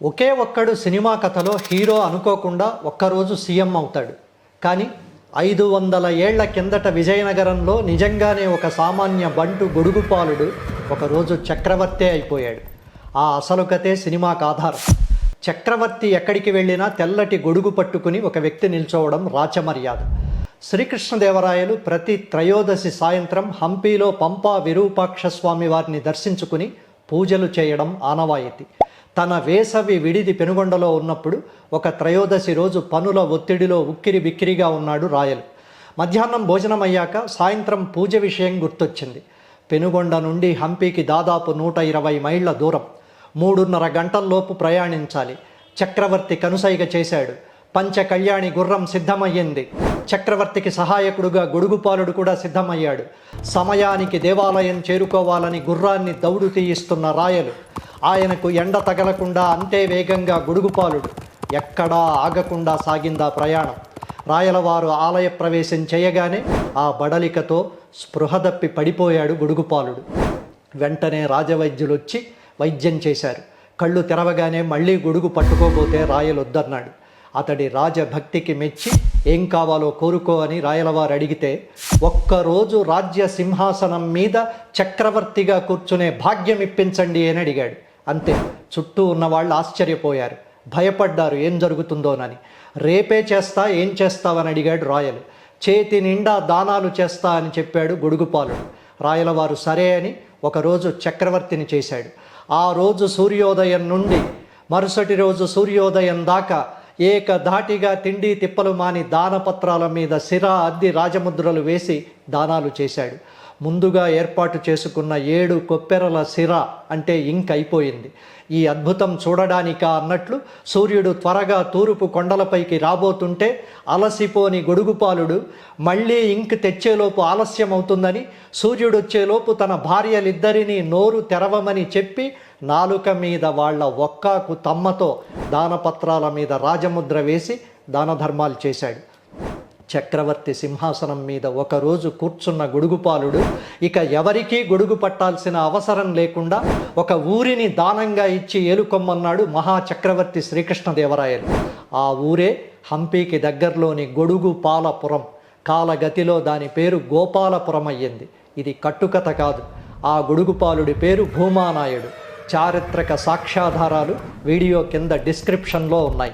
ఒకే ఒక్కడు సినిమా కథలో హీరో అనుకోకుండా ఒక్కరోజు సీఎం అవుతాడు. కానీ ఐదు వందల ఏళ్ళ కిందట విజయనగరంలో నిజంగానే ఒక సామాన్య బంటు గొడుగుపాలుడు ఒకరోజు చక్రవర్తే అయిపోయాడు. ఆ అసలు కథే సినిమాకు ఆధారం. చక్రవర్తి ఎక్కడికి వెళ్ళినా తెల్లటి గొడుగు పట్టుకుని ఒక వ్యక్తి నిల్చోవడం రాచమర్యాద. శ్రీకృష్ణదేవరాయలు ప్రతి త్రయోదశి సాయంత్రం హంపీలో పంపా విరూపాక్ష స్వామి వారిని దర్శించుకుని పూజలు చేయడం ఆనవాయితీ. తన వేసవి విడిది పెనుగొండలో ఉన్నప్పుడు ఒక త్రయోదశి రోజు పనుల ఒత్తిడిలో ఉక్కిరి బిక్కిరిగా ఉన్నాడు రాయలు. మధ్యాహ్నం భోజనం అయ్యాక సాయంత్రం పూజ విషయం గుర్తొచ్చింది. పెనుగొండ నుండి హంపీకి దాదాపు నూట ఇరవై మైళ్ళ దూరం. మూడున్నర గంటల్లోపు ప్రయాణించాలి. చక్రవర్తి కనుసైగ చేశాడు. పంచ కళ్యాణి గుర్రం సిద్ధమయ్యింది. చక్రవర్తికి సహాయకుడుగా గొడుగుపాలుడు కూడా సిద్ధమయ్యాడు. సమయానికి దేవాలయం చేరుకోవాలని గుర్రాన్ని దౌడు తీయిస్తున్న రాయలు ఆయనకు ఎండ తగలకుండా అంతే వేగంగా గొడుగుపాలుడు. ఎక్కడా ఆగకుండా సాగిందా ప్రయాణం. రాయలవారు ఆలయ ప్రవేశం చేయగానే ఆ బడలికతో స్పృహదప్పి పడిపోయాడు గొడుగుపాలుడు. వెంటనే రాజవైద్యులు వచ్చి వైద్యం చేశారు. కళ్ళు తెరవగానే మళ్ళీ గొడుగు పట్టుకోబోతే రాయలొద్దన్నాడు. అతడి రాజభక్తికి మెచ్చి ఏం కావాలో కోరుకో అని రాయలవారు అడిగితే ఒక్కరోజు రాజ్య సింహాసనం మీద చక్రవర్తిగా కూర్చునే భాగ్యం ఇప్పించండి అని అడిగాడు. అంతే చుట్టూ ఉన్న వాళ్ళు ఆశ్చర్యపోయారు. భయపడ్డారు ఏం జరుగుతుందోనని. రేపే చేస్తా ఏం చేస్తావని అడిగాడు రాయలు. చేతి నిండా దానాలు చేస్తా అని చెప్పాడు గొడుగుపాలుడు. రాయలవారు సరే అని ఒకరోజు చక్రవర్తిని చేశాడు. ఆ రోజు సూర్యోదయం నుండి మరుసటి రోజు సూర్యోదయం దాకా ఏకధాటిగా తిండి తిప్పలు మాని దానపత్రాల మీద సిరా అద్ది రాజముద్రలు వేసి దానాలు చేశాడు. ముందుగా ఏర్పాటు చేసుకున్న ఏడు కొప్పెరల సిర అంటే ఇంక్ అయిపోయింది. ఈ అద్భుతం చూడడానికా అన్నట్లు సూర్యుడు త్వరగా తూర్పు కొండలపైకి రాబోతుంటే అలసిపోని గొడుగుపాలుడు మళ్ళీ ఇంక్ తెచ్చేలోపు ఆలస్యం అవుతుందని సూర్యుడు వచ్చేలోపు తన భార్యలిద్దరినీ నోరు తెరవమని చెప్పి నాలుక మీద వాళ్ళ ఒక్కాకు తమ్మతో దానపత్రాల మీద రాజముద్ర వేసి దాన ధర్మాలు చేశాడు. చక్రవర్తి సింహాసనం మీద ఒకరోజు కూర్చున్న గొడుగుపాలుడు ఇక ఎవరికీ గొడుగు పట్టాల్సిన అవసరం లేకుండా ఒక ఊరిని దానంగా ఇచ్చి ఏలుకొమ్మన్నాడు మహాచక్రవర్తి శ్రీకృష్ణదేవరాయలు. ఆ ఊరే హంపీకి దగ్గరలోని గొడుగు పాలపురం కాలగతిలో దాని పేరు గోపాలపురం అయ్యింది. ఇది కట్టుకథ కాదు. ఆ గొడుగుపాలుడి పేరు భూమానాయుడు. చారిత్రక సాక్ష్యాధారాలు వీడియో కింద డిస్క్రిప్షన్లో ఉన్నాయి.